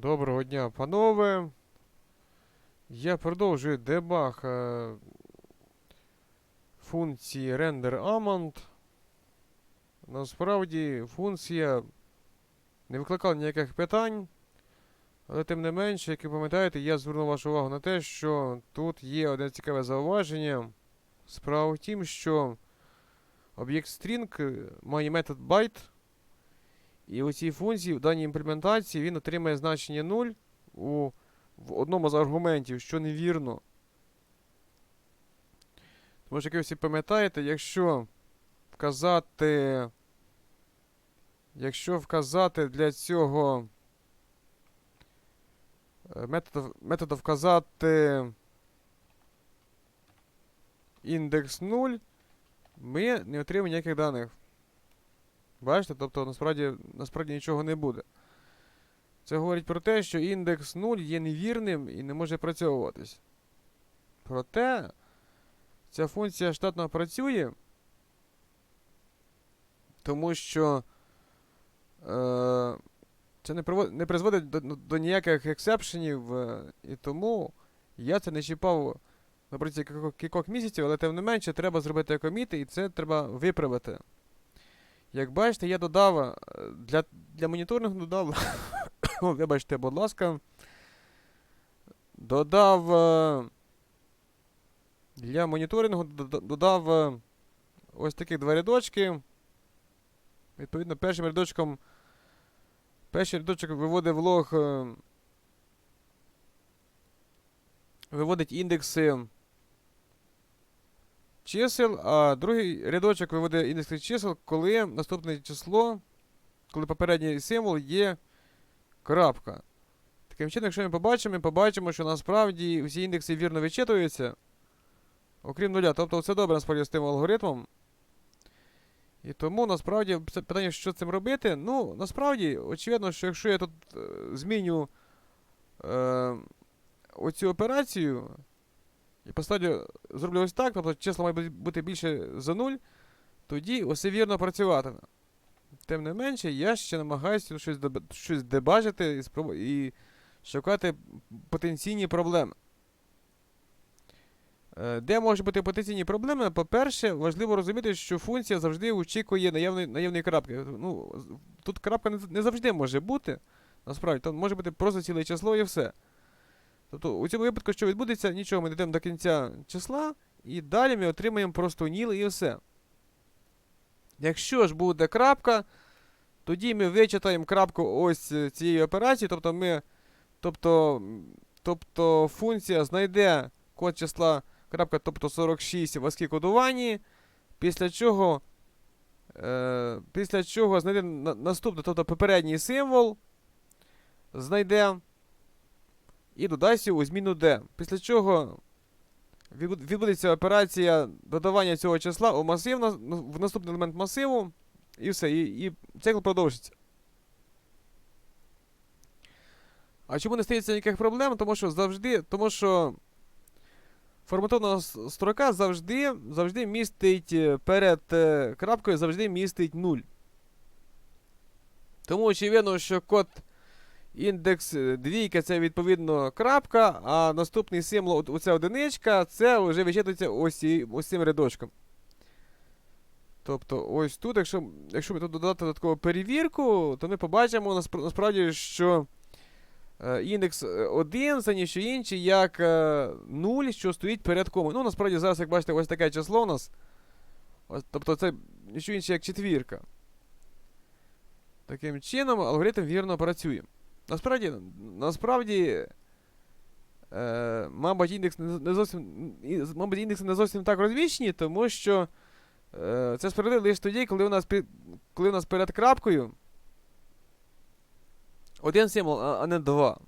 Доброго дня, панове. Я продовжую дебаг е, функції render Насправді функція не викликала ніяких питань, але тим не менше, як ви пам'ятаєте, я звернув вашу увагу на те, що тут є одне цікаве зауваження. Справа в тім, що об'єкт string має метод byte, і у цій функції, в даній імплементації, він отримає значення 0 у, в одному з аргументів, що невірно. Тому що, як ви всі пам'ятаєте, якщо вказати. Якщо вказати для цього метода, метода вказати індекс 0, ми не отримаємо ніяких даних. Бачите? Тобто насправді, насправді нічого не буде. Це говорить про те, що індекс 0 є невірним і не може працьовуватись. Проте ця функція штатно працює, тому що е, це не, привод, не призводить до, до ніяких ексепшенів, е, і тому я це не чіпав на протязі кількох, кількох місяців, але тим не менше треба зробити коміти, і це треба виправити. Як бачите, я додав е, для, для моніторингу додав. О, Вибачте, будь ласка. Додав. е, Для моніторингу додав е, ось такі два рядочки. Відповідно, першим рядочком. Перший рядочок виводить в лог. е, Виводить індекси чисел, а другий рядочок виводить індекси чисел, коли наступне число, коли попередній символ є крапка. Таким чином, якщо ми побачимо, ми побачимо, що насправді всі індекси вірно вичитуються, окрім нуля. Тобто все добре насправді з тим алгоритмом. І тому насправді питання, що з цим робити. Ну, насправді, очевидно, що якщо я тут е, зміню е, оцю операцію, і поставлю, зроблю ось так, тобто число має бути більше за 0, тоді усе вірно працюватиме. Тим не менше, я ще намагаюся щось, щось дебажити і, спробу- і шукати потенційні проблеми. Е, Де можуть бути потенційні проблеми? По-перше, важливо розуміти, що функція завжди очікує наявної, наявної крапки. Ну, тут крапка не завжди може бути. Насправді, там може бути просто ціле число і все. Тобто, у цьому випадку, що відбудеться, нічого, ми дійдемо до кінця числа, і далі ми отримаємо просто ніл і все. Якщо ж буде крапка, тоді ми вичитаємо крапку ось цієї операції, тобто ми. Тобто, тобто функція знайде код числа крапка, тобто 46 в ASCII кодуванні, після чого, е, після чого знайде на, наступний, тобто попередній символ, знайде і додасть у зміну D. Після чого відбудеться операція додавання цього числа у масив в наступний елемент масиву, і все, і, і цикл продовжиться. А чому не стається ніяких проблем? Тому що завжди, тому що форматована строка завжди, завжди містить е, перед е, крапкою завжди містить 0. Тому очевидно, що код індекс е, двійка це відповідно крапка, а наступний символ, оця одиничка, це вже вичитується ось, цим рядочком. Тобто, ось тут, якщо, якщо ми тут додати додаткову перевірку, то ми побачимо наспра- насправді, що е, індекс 1 це ніщо інше, як е, 0, що стоїть перед комою. Ну, насправді зараз, як бачите, ось таке число у нас. Ось, тобто це ніщо інше, як четвірка. Таким чином, алгоритм вірно працює. Насправді, насправді, е, мабуть, індекс не, зовсім, мабуть, індекси не зовсім так розвічні, тому що е, це справедливо лише тоді, коли у нас, коли у нас перед крапкою один символ, а не два.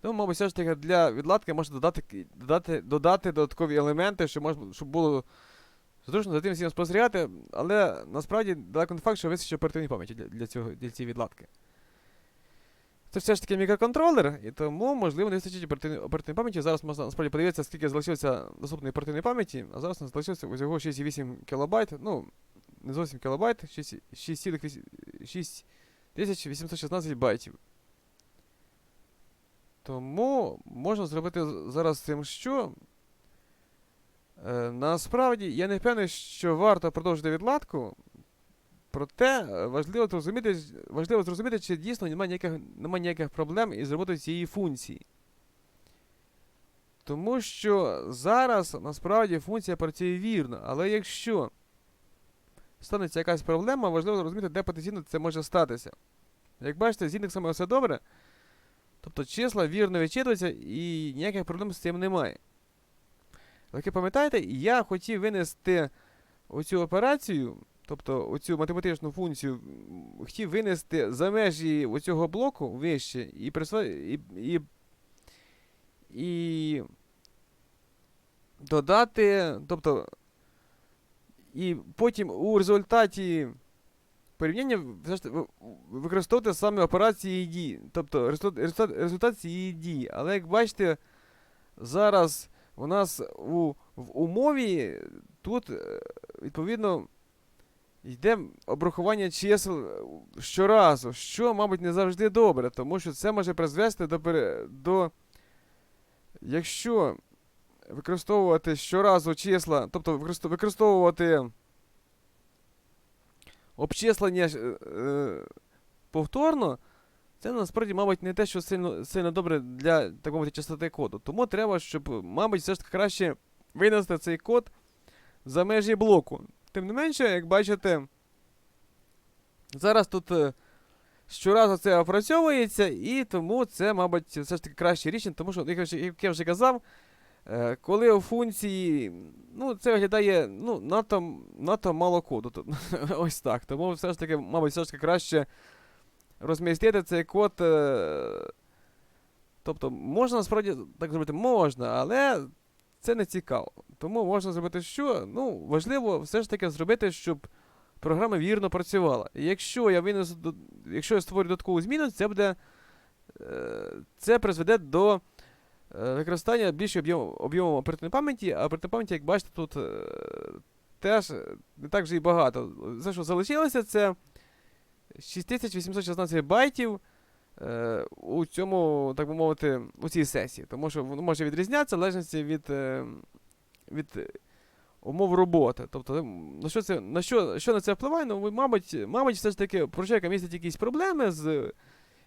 Тому, мабуть, все ж таки для відладки можна додати, додати, додати додаткові елементи, щоб, можна, щоб було зручно за тим всім спостерігати, але насправді далеко не факт, що вистачить оперативної пам'яті для, для, цього, для цієї відладки. Це все ж таки мікроконтролер, і тому, можливо, не вистачить оперативної, пам'яті. Зараз можна насправді подивитися, скільки залишилося доступної оперативної пам'яті, а зараз залишилося усього 6,8 кБ. Ну, не зовсім кілобайт, 6,816 байтів. Тому можна зробити зараз з цим що. Е, насправді, я не впевнений, що варто продовжити відладку. Проте е, важливо зрозуміти, важливо зрозуміти, чи дійсно немає ніяких, немає ніяких проблем із роботою цієї функції. Тому що зараз насправді функція працює вірно, але якщо станеться якась проблема, важливо зрозуміти, де потенційно це може статися. Як бачите, з індексами все добре. Тобто числа вірно вичитуються і ніяких проблем з цим немає. Але пам'ятаєте, я хотів винести оцю операцію, тобто оцю математичну функцію, хотів винести за межі оцього блоку вище і, присва... і, і, і додати, тобто, і потім у результаті порівняння використовувати саме операції дії, тобто результат, результат, результат цієї дії. Але як бачите, зараз у нас у, в умові тут е, відповідно йде обрахування чисел е, щоразу, що, мабуть, не завжди добре, тому що це може призвести до, до якщо використовувати щоразу числа, тобто використовувати обчислення е, е, повторно, це насправді, мабуть, не те, що сильно, сильно добре для так мовити частоти коду. Тому треба, щоб, мабуть, все ж таки краще винести цей код за межі блоку. Тим не менше, як бачите, зараз тут е, щоразу це опрацьовується, і тому це, мабуть, все ж таки краще рішення, тому що, як я вже- казав, Е, Коли у функції, ну, це виглядає ну, надто, надто мало коду. Ось так. Тому все ж таки, мабуть, все ж таки краще розмістити цей код. Е, тобто, можна насправді так зробити, можна, але це не цікаво. Тому можна зробити що? Ну, важливо все ж таки зробити, щоб програма вірно працювала. І якщо я винесу, якщо я створю додаткову зміну, це буде. е, Це призведе до е, використання більше об'єму оперативної пам'яті, а оперативної пам'яті, як бачите, тут е, теж не так вже і багато. Все, що залишилося, це 6816 байтів е, у цьому, так би мовити, у цій сесії. Тому що воно може відрізнятися в залежності від, е, від умов роботи. Тобто, на що, це, на що, що на це впливає? Ну, мабуть, мабуть, все ж таки прошейка містить якісь проблеми з.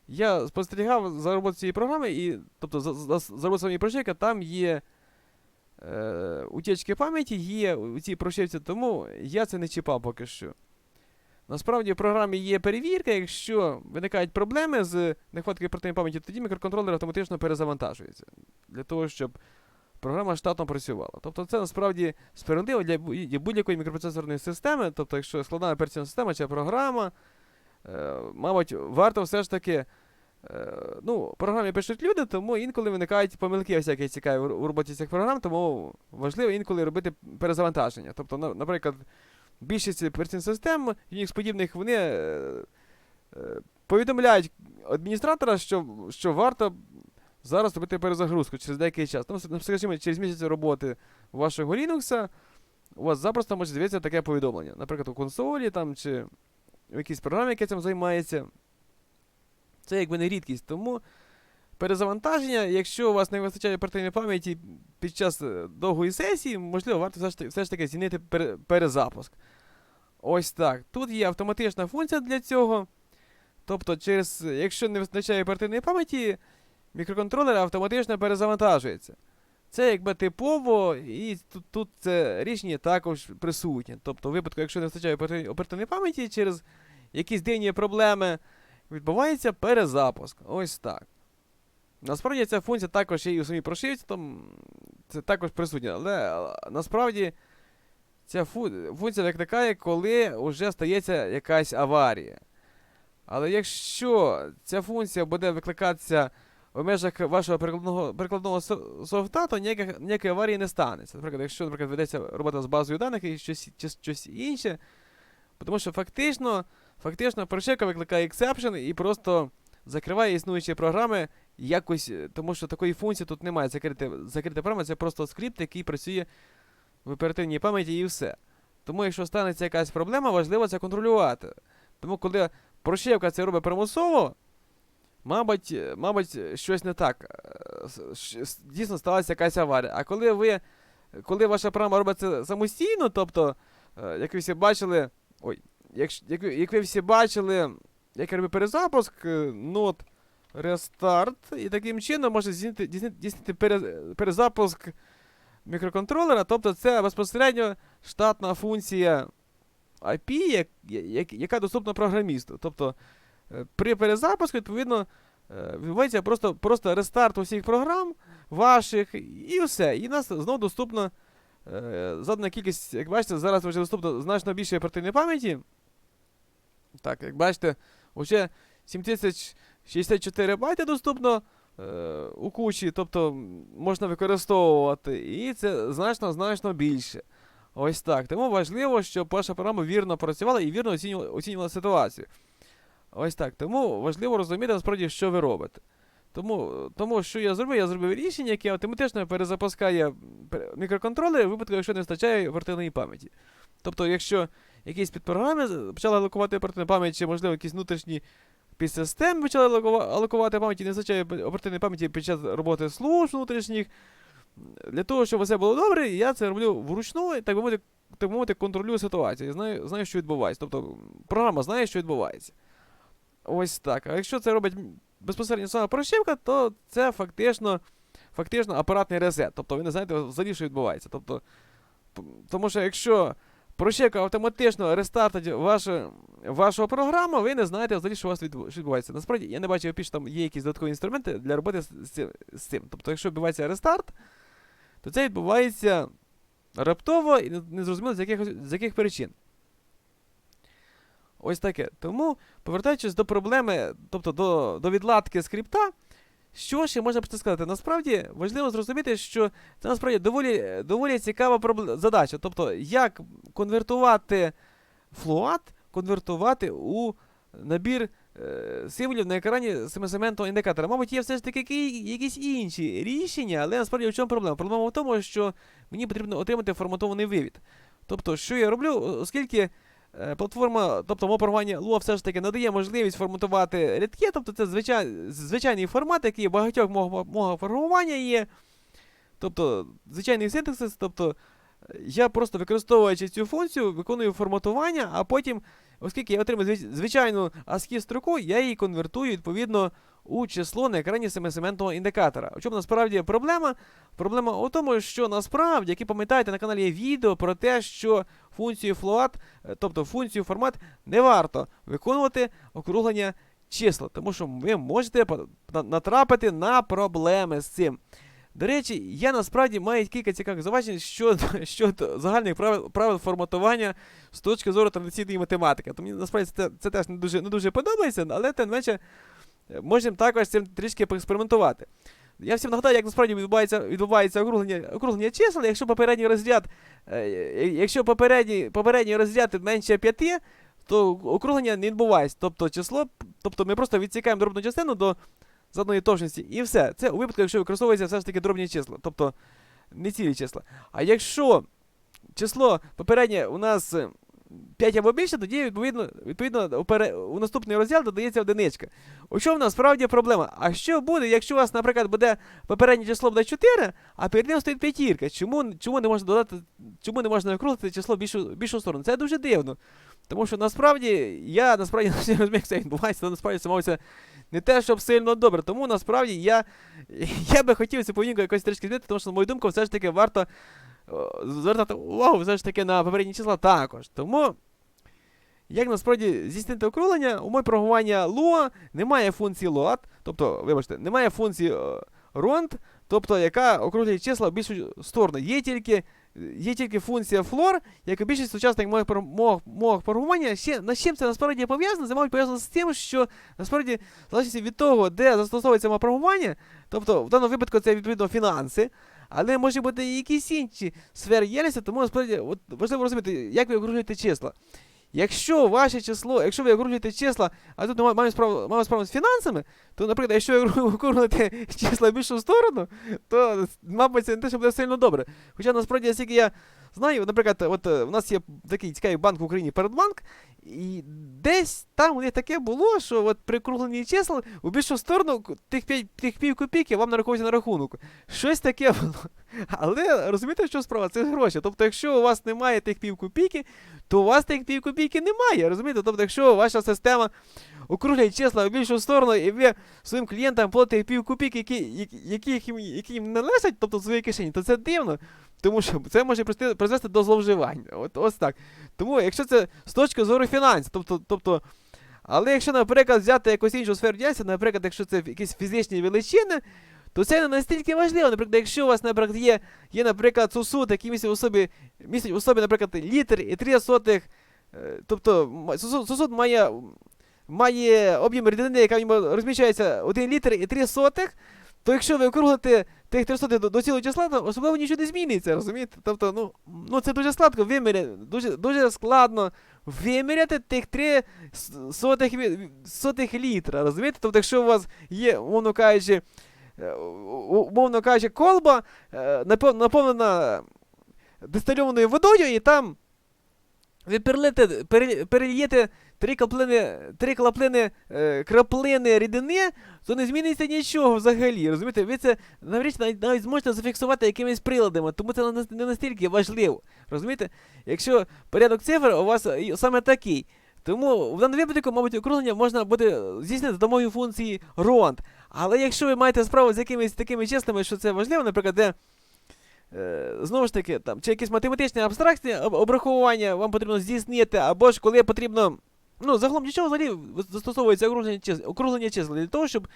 Я спостерігав за роботою цієї програми, і, тобто за, за, за роботою самої прошивки, там є е, утічки пам'яті, є у цій прошивці, тому я це не чіпав поки що. Насправді в програмі є перевірка, якщо виникають проблеми з нехваткою оперативної пам'яті, тоді мікроконтролер автоматично перезавантажується. Для того, щоб програма штатно працювала. Тобто це насправді справедливо для будь-якої мікропроцесорної системи, тобто, якщо складна операційна система чи програма, е, мабуть, варто все ж таки. Е, ну, програмі пишуть люди, тому інколи виникають помилки всякі цікаві у у роботі цих програм, тому важливо інколи робити перезавантаження. Тобто, наприклад, більшість операційних систем, Unix подібних, вони е, е, повідомляють адміністратора, що, що варто зараз робити перезагрузку через деякий час. Ну, скажімо, через місяць роботи вашого Linux у вас запросто може з'явитися таке повідомлення. Наприклад, у консолі там, чи в якійсь програмі, яка цим займається. Це якби не рідкість. Тому перезавантаження, якщо у вас не вистачає оперативної пам'яті під час е, довгої сесії, можливо, варто все ж таки, все ж таки змінити пере- перезапуск. Ось так. Тут є автоматична функція для цього. Тобто, через, якщо не вистачає оперативної пам'яті, мікроконтролер автоматично перезавантажується. Це якби типово, і тут, тут це рішення також присутнє. Тобто, в випадку, якщо не вистачає оперативної пам'яті, через якісь дивні проблеми відбувається перезапуск. Ось так. Насправді ця функція також є і у самій прошивці, там це також присутня. Але насправді ця фу- функція викликає, коли вже стається якась аварія. Але якщо ця функція буде викликатися в межах вашого перекладного со- софта, то ніяких, ніякої аварії не станеться. Наприклад, якщо, наприклад, ведеться робота з базою даних і щось, щось інше, тому що фактично, фактично прошивка викликає ексепшн і просто закриває існуючі програми якось, е, тому що такої функції тут немає. Закрити, закрита програма це просто скрипт, який працює в оперативній пам'яті і все. Тому, якщо станеться якась проблема, важливо це контролювати. Тому, коли прошивка це робить примусово, мабуть, е, мабуть, щось не так. Е, Дійсно сталася якась аварія. А коли ви, коли ваша програма робить це самостійно, тобто, як ви всі бачили, ой, як, як, як ви всі бачили, як я робив перезапуск, нот рестарт, і таким чином може здійснити, перезапуск мікроконтролера, тобто це безпосередньо штатна функція IP, як, як, яка доступна програмісту. Тобто е, при перезапуску, відповідно, е, відбувається просто, просто рестарт усіх програм ваших, і все. І нас знову доступно е, задана кількість, як бачите, зараз вже доступно значно більше оперативної пам'яті. Так, як бачите, вже 7064 байти доступно е, у кучі, тобто можна використовувати, і це значно значно більше. Ось так. Тому важливо, щоб ваша програма вірно працювала і вірно оцінювала, оцінювала ситуацію. Ось так. Тому важливо розуміти насправді, що ви робите. Тому, тому що я зробив, я зробив рішення, яке автоматично перезапускає пер- мікроконтролер у випадку, якщо не вистачає оперативної пам'яті. Тобто, якщо якісь підпрограми почали алокувати оперативну пам'ять, чи, можливо, якісь внутрішні підсистеми почали алокувати пам'яті, не вистачає оперативної пам'яті під час роботи служб внутрішніх. Для того, щоб все було добре, я це роблю вручну, так би мовити, так би мовити, контролюю ситуацію. Знаю, знаю, що відбувається. Тобто програма знає, що відбувається. Ось так. А якщо це робить безпосередньо сама прошивка, то це фактично, фактично апаратний резет. Тобто ви не знаєте взагалі, що відбувається. Тобто, тому що якщо прошивка автоматично рестартить вашу, вашу програму, ви не знаєте взагалі, що у вас відбувається. Насправді, я не бачив, що там є якісь додаткові інструменти для роботи з, цим- з цим. Тобто, якщо відбувається рестарт, то це відбувається раптово і незрозуміло з яких, з яких причин. Ось таке. Тому, повертаючись до проблеми, тобто до, до відладки скрипта, що ще можна про це сказати? Насправді важливо зрозуміти, що це насправді доволі, доволі цікава задача. Тобто, як конвертувати флуат, конвертувати у набір е, символів на екрані семисегментного індикатора. Мабуть, є все ж таки які- якісь інші рішення, але насправді в чому проблема? Проблема в тому, що мені потрібно отримати форматований вивід. Тобто, що я роблю, оскільки платформа, тобто мова програмування Lua все ж таки надає можливість форматувати рядки, тобто це звичай, звичайний формат, який багатьох мовах програмування є. Тобто, звичайний синтаксис, тобто е, я просто використовуючи цю функцію, виконую форматування, а потім, оскільки я отримую звичайну ASCII строку, я її конвертую відповідно у число на екрані семисегментного індикатора. У чому насправді проблема? Проблема у тому, що насправді, як і пам'ятаєте, на каналі є відео про те, що функцію float, е, тобто функцію формат, не варто виконувати округлення числа, тому що ви можете натрапити на проблеми з цим. До речі, я насправді маю кілька цікавих зауважень щодо, щодо загальних правил, правил форматування з точки зору традиційної математики. То мені насправді це, це теж не дуже, не дуже подобається, але тим менше можемо також цим трішки поекспериментувати. Я всім нагадаю, як насправді відбувається, відбувається округлення, округлення чисел. Якщо попередній розряд, е, е, якщо попередній, попередній розряд менше 5, то округлення не відбувається. Тобто число, тобто ми просто відсікаємо дробну частину до заданої точності. І все. Це у випадку, якщо використовується все ж таки дробні числа, тобто не цілі числа. А якщо число попереднє у нас е, 5 або більше, тоді відповідно, відповідно у, наступний розділ додається одиничка. У чому насправді проблема? А що буде, якщо у вас, наприклад, буде попереднє число буде 4, а перед ним стоїть п'ятірка? Чому, чому не можна додати, чому не можна округлити число більшу, більшу сторону? Це дуже дивно. Тому що насправді я насправді не розумію, як це відбувається, але насправді це мовиться не те, щоб сильно добре. Тому насправді я, я би хотів цю поведінку якось трішки змінити, тому що, на мою думку, все ж таки варто звертати увагу все ж таки на попередні числа також. Тому, як насправді здійснити округлення, у моє програмування Lua немає функції load, тобто, вибачте, немає функції е, тобто яка округлює числа в більшу сторону. Є тільки, є тільки функція floor, як і більшість сучасних моїх, про- мовах, мовах програмування. Ще, на чим це насправді пов'язано? Це, мабуть, пов'язано з тим, що насправді, залежить від того, де застосовується моє програмування, тобто в даному випадку це відповідно фінанси, але може бути і якісь інші сфери діяльності, тому насправді от, важливо розуміти, як ви округлюєте числа. Якщо ваше число, якщо ви округлюєте числа, а тут маємо справу, маємо справу з фінансами, то, наприклад, якщо ви окру- округлите числа в більшу сторону, то, мабуть, це не те, що буде сильно добре. Хоча насправді, наскільки я знаю, наприклад, от е, у нас є такий цікавий банк в Україні Передбанк, і десь там у них таке було, що от при округленні чисел у більшу сторону тих, п'ять, тих пів копійки вам нараховується на рахунок. Щось таке було. Але розумієте, що справа? Це гроші. Тобто, якщо у вас немає тих пів копійки, то у вас тих пів копійки немає. Розумієте? Тобто, якщо ваша система округлює числа в більшу сторону, і ви своїм клієнтам платите пів копійки, які, які, які, які їм належать, тобто в своїй кишені, то це дивно. Тому що це може призвести- до зловживань. От, ось так. Тому, якщо це з точки зору фінансів, тобто, тобто але якщо, наприклад, взяти якусь іншу сферу діяльності, наприклад, якщо це якісь фізичні величини, то це не настільки важливо. Наприклад, якщо у вас, наприклад, є, є наприклад, сосуд, який містить у собі, містить у собі, наприклад, літр і 3 сотих, е, тобто сосуд, сосуд має, має об'єм рідини, яка в ньому розміщається 1 літр і 3 сотих, то якщо ви округлите тих 3 сотих до, до цілого числа, то особливо нічого не зміниться, розумієте? Тобто, ну, ну це дуже складно виміряти, дуже, дуже складно виміряти тих 3 сотих, сотих літра, розумієте? Тобто, якщо у вас є, умовно кажучи, е, умовно кажучи, колба е, напов- наповнена дистильованою водою, і там ви перелите, пере- перельєте три краплини, три краплини, е, краплини рідини, то не зміниться нічого взагалі. Розумієте? Ви це навряд навіть, навіть зможете зафіксувати якимись приладами, тому це не- настільки важливо. Розумієте? Якщо порядок цифр у вас саме такий. Тому в даному випадку, мабуть, округлення можна буде здійснити допомогою функції ROND. Але якщо ви маєте справу з якимись такими числами, що це важливо, наприклад, де е, знову ж таки, там, чи якісь математичні абстрактні об- обрахування вам потрібно здійснити, або ж коли потрібно. Ну, загалом нічого взагалі застосовується округлення чисел, округлення чисел для того, щоб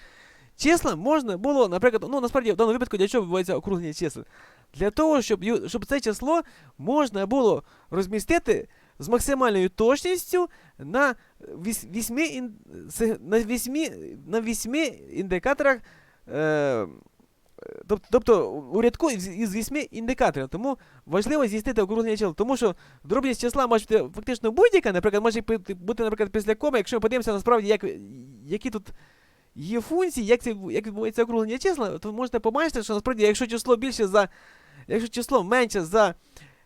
числа можна було, наприклад, ну насправді в даному випадку для чого відбувається округлення чисел? Для того, щоб, щоб це число можна було розмістити з максимальною точністю на віс, вісьми, на, вісьми, на вісьми індикаторах. Е, Тобто, у рядку із, вісьми індикаторів. Тому важливо здійснити округлення чисел. Тому що дробність числа може бути фактично будь-яка, наприклад, може бути, наприклад, після коми, якщо ми подивимося насправді, як, які тут є функції, як, це, як відбувається округлення числа, то можете побачити, що насправді, якщо число більше за. Якщо число менше за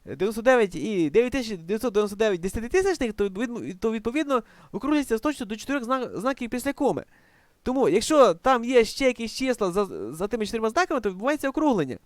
99 і 9999 десятитисячних, то відповідно, округлюється з точно до 4 знак, знаків після коми. Тому, якщо там є ще якісь числа за, за тими чотирма знаками, то відбувається округлення.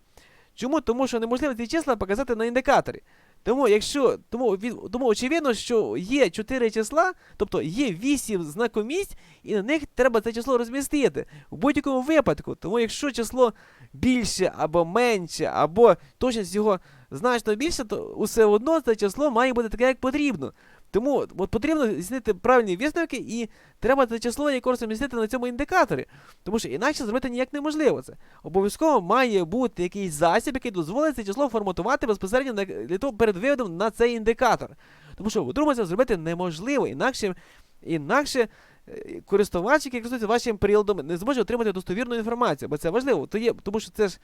Чому? Тому що неможливо ці числа показати на індикаторі. Тому, якщо, тому, тому очевидно, що є 4 числа, тобто є 8 знакомість, і на них треба це число розмістити. У будь-якому випадку. Тому якщо число більше або менше, або точність його значно більше, то усе одно це число має бути таке, як потрібно. Тому от потрібно здійснити правильні висновки і треба це число якось розмістити на цьому індикаторі. Тому що інакше зробити ніяк неможливо це. Обов'язково має бути якийсь засіб, який дозволить це число форматувати безпосередньо на, для того, перед виводом на цей індикатор. Тому що по-другому це зробити неможливо, інакше, інакше е, користувач, який користується вашим приладом, не зможе отримати достовірну інформацію, бо це важливо. То є, тому що це ж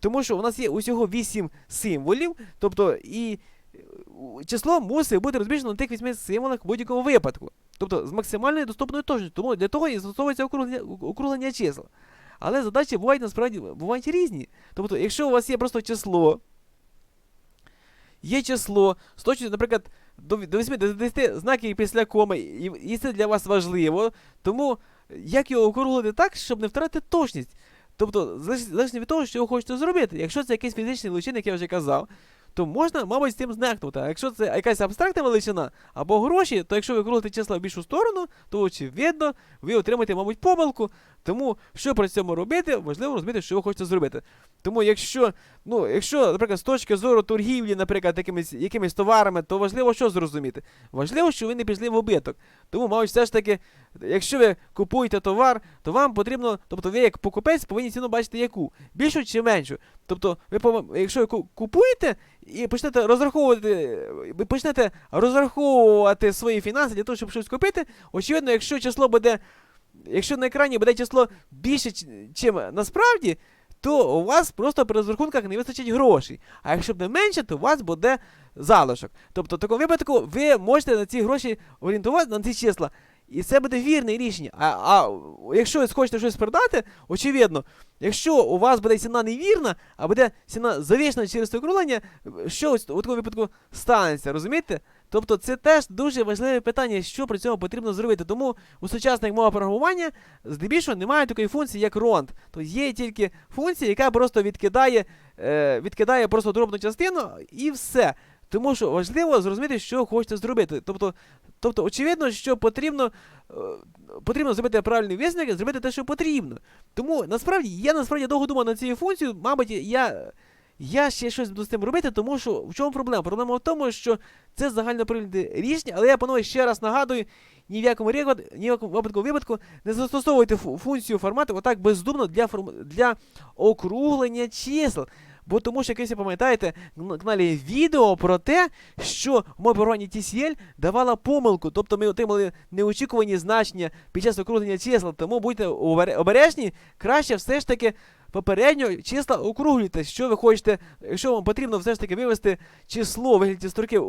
тому що у нас є усього 8 символів, тобто і число мусить бути розміщено на тих 8 символах в будь-якому випадку. Тобто з максимальною доступною точністю. Тому для того і застосовується округлення, округлення чисел. Але задачі бувають насправді бувають різні. Тобто, якщо у вас є просто число, є число з точністю, наприклад, до, 8 до 10 знаків після коми, і, і це для вас важливо, тому як його округлити так, щоб не втратити точність? Тобто, залеж- залежно від того, що ви хочете зробити. Якщо це якийсь фізичний величин, як я вже казав, то можна, мабуть, з цим знехнути. А якщо це якась абстрактна величина або гроші, то якщо ви крутите числа в більшу сторону, то очевидно, ви отримаєте, мабуть, помилку. Тому, що при цьому робити, важливо розуміти, що ви хочете зробити. Тому, якщо, ну, якщо, наприклад, з точки зору торгівлі, наприклад, якимись, якимись товарами, то важливо що зрозуміти? Важливо, що ви не пішли в убиток. Тому, мабуть, все ж таки, якщо ви купуєте товар, то вам потрібно, тобто ви як покупець повинні ціну бачити яку? Більшу чи меншу? Тобто, ви якщо ви купуєте і почнете розраховувати, ви почнете розраховувати свої фінанси для того, щоб щось купити, очевидно, якщо число буде, якщо на екрані буде число більше, чим насправді, то у вас просто при розрахунках не вистачить грошей. А якщо буде менше, то у вас буде залишок. Тобто, в такому випадку ви можете на ці гроші орієнтувати на ці числа. І це буде вірне рішення. А, а якщо ви хочете щось продати, очевидно, якщо у вас буде ціна невірна, а буде ціна завішена через округлення, що у такому випадку станеться, розумієте? Тобто це теж дуже важливе питання, що при цьому потрібно зробити. Тому у сучасних мовах програмування здебільшого немає такої функції, як ROND. Тобто є тільки функція, яка просто відкидає, е, відкидає просто дробну частину і все. Тому що важливо зрозуміти, що хочете зробити. Тобто, тобто очевидно, що потрібно, е, потрібно зробити правильний висновок, зробити те, що потрібно. Тому насправді я насправді довго думав над цією функцією. Мабуть, я, я ще щось буду з тим робити, тому що в чому проблема? Проблема в тому, що це загально прийняте рішення, але я панове ще раз нагадую, ні в якому випадку випадку не застосовуйте функцію формату отак бездумно для, форм... для округлення чисел. Бо тому що, якщо пам'ятаєте, на каналі відео про те, що в моєму програмі TCL давала помилку, тобто ми отримали неочікувані значення під час округлення чисел, тому будьте обережні, краще все ж таки попередньо числа округлюйте, що ви хочете, якщо вам потрібно все ж таки вивести число вигляді строки,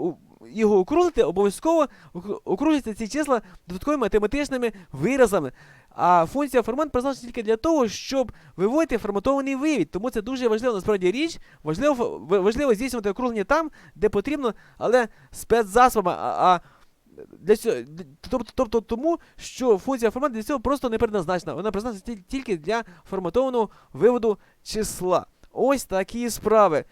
його округлити, обов'язково окру- округлюйте ці числа додатковими математичними виразами. А функція формат призначена тільки для того, щоб виводити форматований вивід. Тому це дуже важлива насправді річ. Важливо, важливо здійснювати округлення там, де потрібно, але спецзасобами. А, а для цього, тобто, тому, що функція формат для цього просто не предназначена. Вона призначена тільки для форматованого виводу числа. Ось такі справи.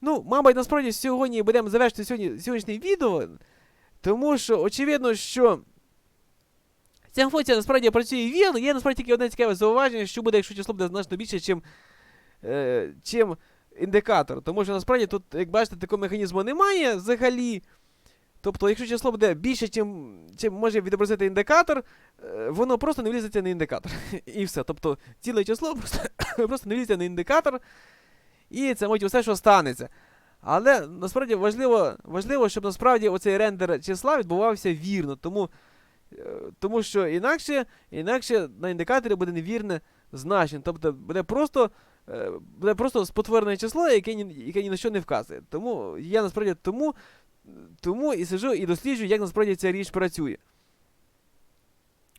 Ну, мабуть, насправді сьогодні будемо завершити сьогодні, сьогоднішнє відео, тому що очевидно, що ця функція насправді працює вірно. Є насправді тільки одне цікаве зауваження, що буде, якщо число буде значно більше, чим, е, чим індикатор. Тому що насправді тут, як бачите, такого механізму немає взагалі. Тобто, якщо число буде більше, чим, чим може відобразити індикатор, е, воно просто не влізеться на індикатор. І все. Тобто ціле число просто, просто не влізеться на індикатор, і це мабуть все, що станеться. Але насправді важливо, важливо, щоб насправді оцей рендер числа відбувався вірно. Тому, е, тому що інакше, інакше на індикаторі буде невірне значення. Тобто буде просто, е, буде просто спотворене число, яке ні, яке ні на що не вказує. Тому я насправді тому, тому і сижу і досліджую, як насправді ця річ працює.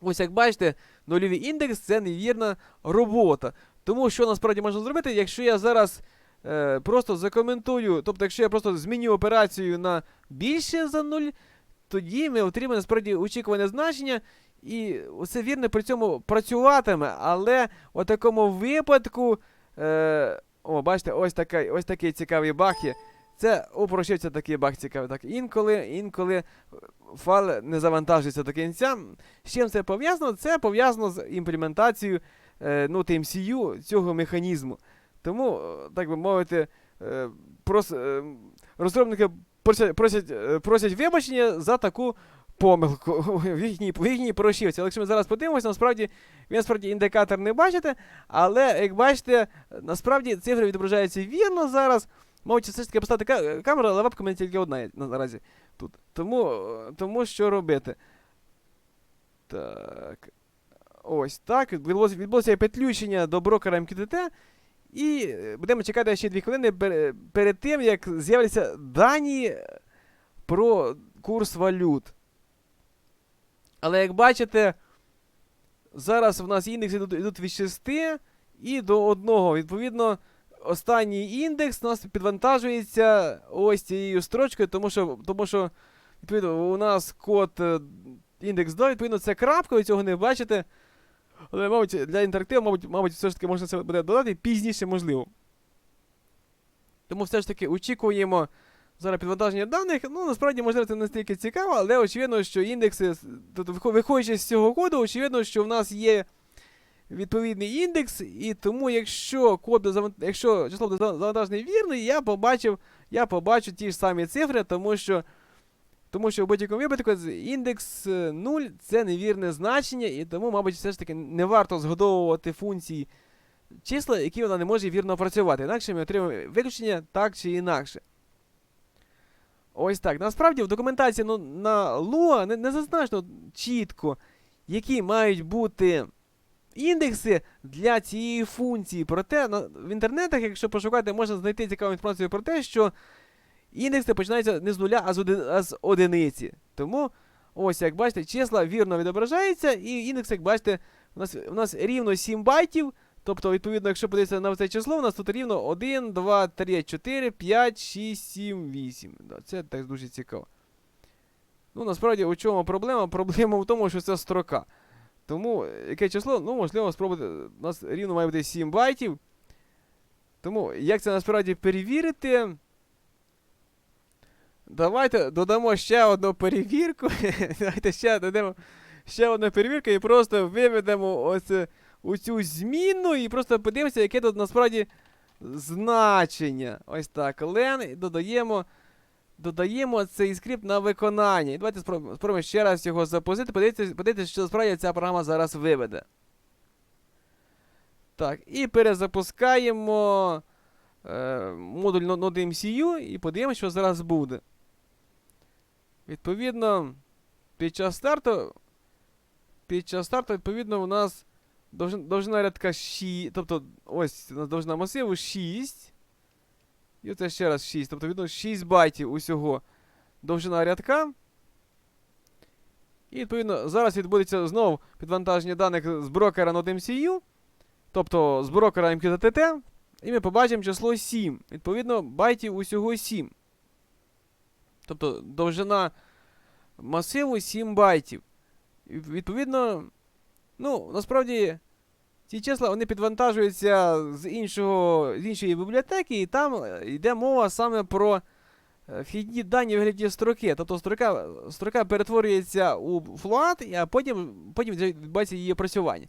Ось як бачите, нульовий індекс це невірна робота. Тому що насправді можна зробити, якщо я зараз е, просто закоментую, тобто, якщо я просто зміню операцію на більше за 0, тоді ми отримаємо насправді очікуване значення, і це вірно при цьому працюватиме. Але у такому випадку, е, о, бачите, ось такий, ось такий цікавий баг є. Це упрощився такий баг цікавий. Так, інколи, інколи файл не завантажується до кінця. З чим це пов'язано? Це пов'язано з імплементацією е, ну, TMCU цього механізму. Тому, е, так би мовити, е, прос, е, розробники просять, просять, е, просять вибачення за таку помилку в їхній, в їхній прошивці. Але якщо ми зараз подивимося, насправді ви насправді індикатор не бачите, але як бачите, насправді цифри відображаються вірно зараз. Мабуть, все ж таки поставити ка- камеру, але вебка мене тільки одна наразі тут. Тому, тому що робити? Так. Ось так. Відбулося, відбулося підключення до брокера МКТТ. І е, будемо чекати ще 2 хвилини пер- перед тим, як з'являться дані про курс валют. Але як бачите, зараз в нас індекси йдуть від 6 і до 1. Відповідно, останній індекс у нас підвантажується ось цією строчкою, тому що, тому що відповідно, у нас код е, індекс 2, відповідно, це крапка, ви цього не бачите. Але, мабуть, для інтерактиву, мабуть, мабуть, все ж таки можна це буде додати пізніше, можливо. Тому все ж таки очікуємо зараз підвантаження даних. Ну, насправді, можливо, це не настільки цікаво, але очевидно, що індекси, тобто, виходячи з цього коду, очевидно, що в нас є відповідний індекс, і тому, якщо код якщо число буде зав- завантажене я побачив, я побачу ті ж самі цифри, тому що. Тому що в будь-якому випадку індекс 0 це невірне значення, і тому, мабуть, все ж таки не варто згодовувати функції числа, які вона не може вірно опрацювати. Інакше ми отримаємо виключення так чи інакше. Ось так. Насправді в документації ну, на Lua не, не зазначено чітко, які мають бути індекси для цієї функції. Проте на, в інтернетах, якщо пошукати, можна знайти цікаву інформацію про те, що індекси починаються не з нуля, а з, один, а з одиниці. Тому Ось, як бачите, числа вірно відображаються, і індекс, як бачите, у нас, у нас рівно 7 байтів. Тобто, відповідно, якщо подивитися на це число, у нас тут рівно 1, 2, 3, 4, 5, 6, 7, 8. Це так дуже цікаво. Ну, насправді, у чому проблема? Проблема в тому, що це строка. Тому яке число? Ну, можливо, спробувати. У нас рівно має бути 7 байтів. Тому, як це насправді перевірити? Давайте додамо ще одну перевірку. Давайте ще додамо ще одну перевірку і просто виведемо ось е, у зміну і просто подивимося, яке тут насправді значення. Ось так. І додаємо. Додаємо цей скрипт на виконання. І давайте спробуємо, ще раз його запустити. Подивіться, подивіться, що справді ця програма зараз виведе. Так, і перезапускаємо е, модуль Node- NodeMCU і подивимося, що зараз буде. Відповідно, під час старту. Під час старту, відповідно, у нас довжина рядка 6. Тобто, ось у нас довжина масиву 6. І оце ще раз 6. Тобто, відповідно, 6 байтів усього довжина рядка. І, відповідно, зараз відбудеться знову підвантаження даних з брокера NodeMCU. Тобто з брокера MQTT. І ми побачимо число 7. Відповідно, байтів усього 7. Тобто довжина масиву 7 байтів. Відповідно, ну, насправді, ці числа вони підвантажуються з, іншого, з іншої бібліотеки, і там е, йде мова саме про е, вхідні дані в вигляді строки. Тобто строка, строка перетворюється у флуат, а потім, потім відбувається її опрацювання.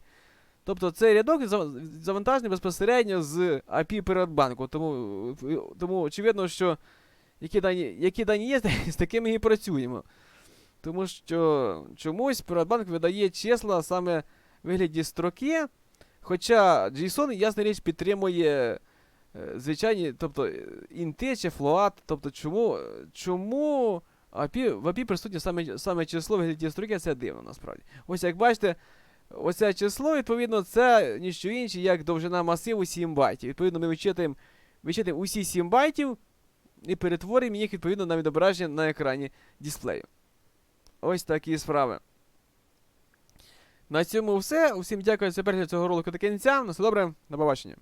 Тобто цей рядок за- завантажений безпосередньо з API Приватбанку. Тому, е, тому очевидно, що які дані, які дані є, з такими і працюємо. Тому що чомусь Приватбанк видає числа саме в вигляді строки. Хоча JSON, ясна річ, підтримує е, звичайні, тобто е, інти чи флоат. Тобто, чому, е, чому API, в API присутнє саме, саме число вигляді строки, це дивно насправді. Ось як бачите, оце число, відповідно, це ніщо інше, як довжина масиву 7 байтів. Відповідно, ми вичитуємо, вичитуємо усі 7 байтів і перетворюємо їх відповідно на відображення на екрані дисплею. Ось такі справи. На цьому все. Усім дякую за перегляд цього ролику до кінця. На все добре, до побачення.